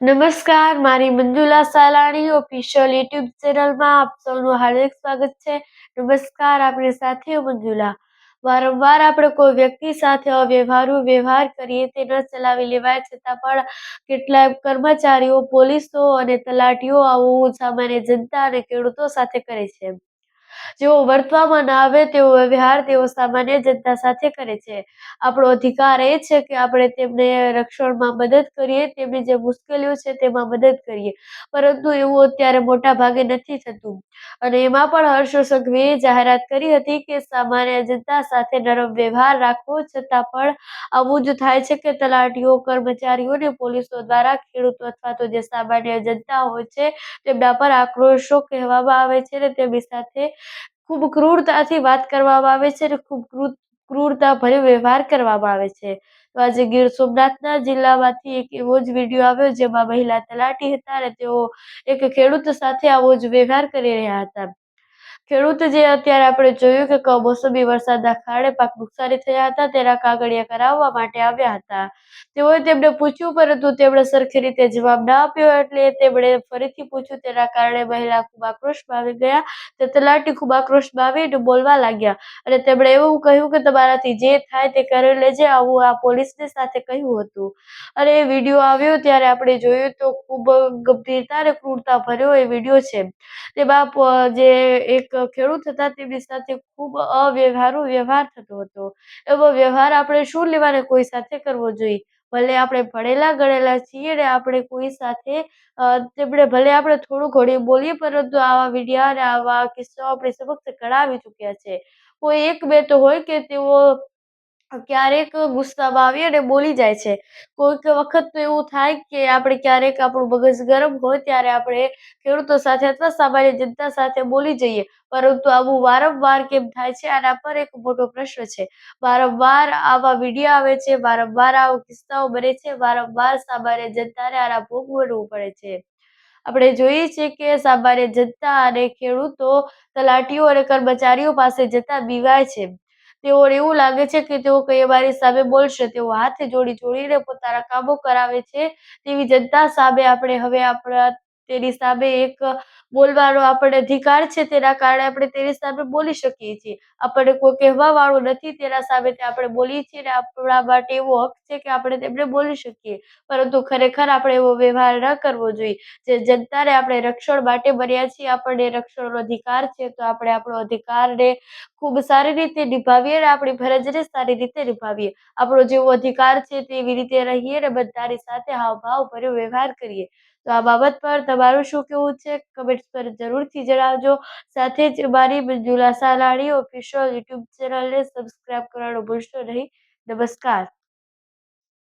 નમસ્કાર, મારી Manjula Salani official YouTube ચેનલમાં આપ સૌનું હાર્દિક સ્વાગત છે. નમસ્કાર, આપણી સાથે મંજુલા. વારંવાર આપણે કોઈ વ્યક્તિ સાથે અવ્યવહારુ વ્યવહાર કરીએ તે ન ચલાવી લેવાય, છતાં પણ કેટલાય કર્મચારીઓ, પોલીસો અને તલાટીઓ આવું સામાન્ય જનતા અને ખેડૂતો સાથે કરે છે. જેઓ વર્તવામાં ના આવે તેવો વ્યવહાર તેઓ સામાન્ય જનતા સાથે કરે છે. આપણો અધિકાર એ છે કે આપણે તેમને રક્ષણમાં મદદ કરીએ, તેમની જે મુશ્કેલીઓ છે તેમાં મદદ કરીએ. પરંતુ એવું અત્યારે મોટા ભાગે નથી થતું. અને એમાં પણ હર્ષ જાહેરાત કરી હતી કે સામાન્ય જનતા સાથે નરમ વ્યવહાર રાખવો છતાં પણ આવું જ થાય છે કે તલાટીઓ, કર્મચારીઓને પોલીસો દ્વારા ખેડૂતો અથવા તો જે સામાન્ય જનતા હોય છે તેમના પર આક્રોશો કહેવામાં આવે છે અને તેમની સાથે ખૂબ ક્રૂરતાથી વાત કરવામાં આવે છે અને ખૂબ ક્રૂર ક્રૂરતા ભર્યો વ્યવહાર કરવામાં આવે છે. તો આજે ગીર સોમનાથના જિલ્લામાંથી એક એવો જ વીડિયો આવ્યો જેમાં મહિલા તલાટી હતા અને તેઓ એક ખેડૂત સાથે આવો જ વ્યવહાર કરી રહ્યા હતા. ખેડૂત જે અત્યારે આપણે જોયું કે કમોસમી વરસાદના કારણે પાક નુકસાની થયા હતા, તેના કાગળિયા કરાવવા માટે આવ્યા હતા. તેઓએ તેમને પૂછ્યું, પરંતુ તેમણે સરખી રીતે જવાબ ના આપ્યો, એટલે તેમણે ફરીથી પૂછ્યું, તેના કારણે મહિલા ખૂબ આક્રોશમાં આવી ગયા, તે તલાટી ખૂબ આક્રોશમાં આવીને બોલવા લાગ્યા. અને તેમણે એવું કહ્યું કે, તમારાથી જે થાય તે કરી લેજે, આવું આ પોલીસની સાથે કહ્યું હતું. અને એ વીડિયો આવ્યો ત્યારે આપણે જોયું તો ખૂબ ગંભીરતા અને ક્રૂરતા ભર્યો એ વીડિયો છે. તેમાં જે એક ખેડૂત હતા તેમની સાથે ખૂબ અવ્યવહારુ વ્યવહાર થતો હતો. એવો વ્યવહાર આપણે શું લેવાને કોઈ સાથે કરવો જોઈએ? ભલે આપણે ભણેલા ગણેલા છીએ ને આપણે કોઈ સાથે તેમણે ભલે આપણે થોડું ઘણી બોલીએ પરંતુ આવા વિડીયા અને આવા કિસ્સાઓ આપણી સમક્ષ ઘણા ચૂક્યા છે. કોઈ એક બે તો હોય કે તેઓ ક્યારેક ગુસ્સામાં આવી અને બોલી જાય છે. કોઈક વખત તો એવું થાય કે આપણે ક્યારેક આપણું મગજ ગરમ હોય ત્યારે આપણે ખેડૂતો સાથે અથવા સામાન્ય જનતા સાથે બોલી જઈએ. પરંતુ આવું વારંવાર કેમ થાય છે? આના પર એક મોટો પ્રશ્ન છે. વારંવાર આવા વીડિયો આવે છે, વારંવાર આવા કિસ્સાઓ બને છે, વારંવાર સામાન્ય જનતાને આના ભોગ બનવું પડે છે. આપણે જોઈએ છીએ કે સામાન્ય જનતા અને ખેડૂતો તલાટીઓ અને કર્મચારીઓ પાસે જતા બીવાય છે. તેઓને એવું લાગે છે કે તેઓ કઈ બારી સામે બોલશે. તેઓ હાથ જોડી જોડીને પોતાના કામો કરાવે છે. તેવી જનતા સામે આપણે હવે આપણા તેની સામે એક બોલવાનો આપણને અધિકાર છે, તેના કારણે આપણે તેની સામે બોલી શકીએ છીએ. આપણને કોઈ કહેવા વાળું નથી, તેના સામે આપણે બોલીએ છીએ અને આપણા માટે એવો હક છે કે આપણે તેમને બોલી શકીએ. પરંતુ ખરેખર આપણે એવો વ્યવહાર ન કરવો જોઈએ. જે જનતાને આપણે રક્ષણ માટે બન્યા છીએ, આપણને રક્ષણનો અધિકાર છે, તો આપણે આપણો અધિકારને ખૂબ સારી રીતે નિભાવીએ અને આપણી ફરજને સારી રીતે નિભાવીએ. આપણો જેવો અધિકાર છે, તેવી રીતે રહીએ અને બધાની સાથે હાવભાવ ભર્યો વ્યવહાર કરીએ. તો આ બાબત પર તમારું શું કહેવું છે? કમેન્ટ્સ પર જરૂરથી જણાવજો. સાથે જ મારી મંજુલા સાલાણી ઓફિશિયલ યુટ્યુબ ચેનલને સબસ્ક્રાઈબ કરવાનું ભૂલશો નહીં. નમસ્કાર.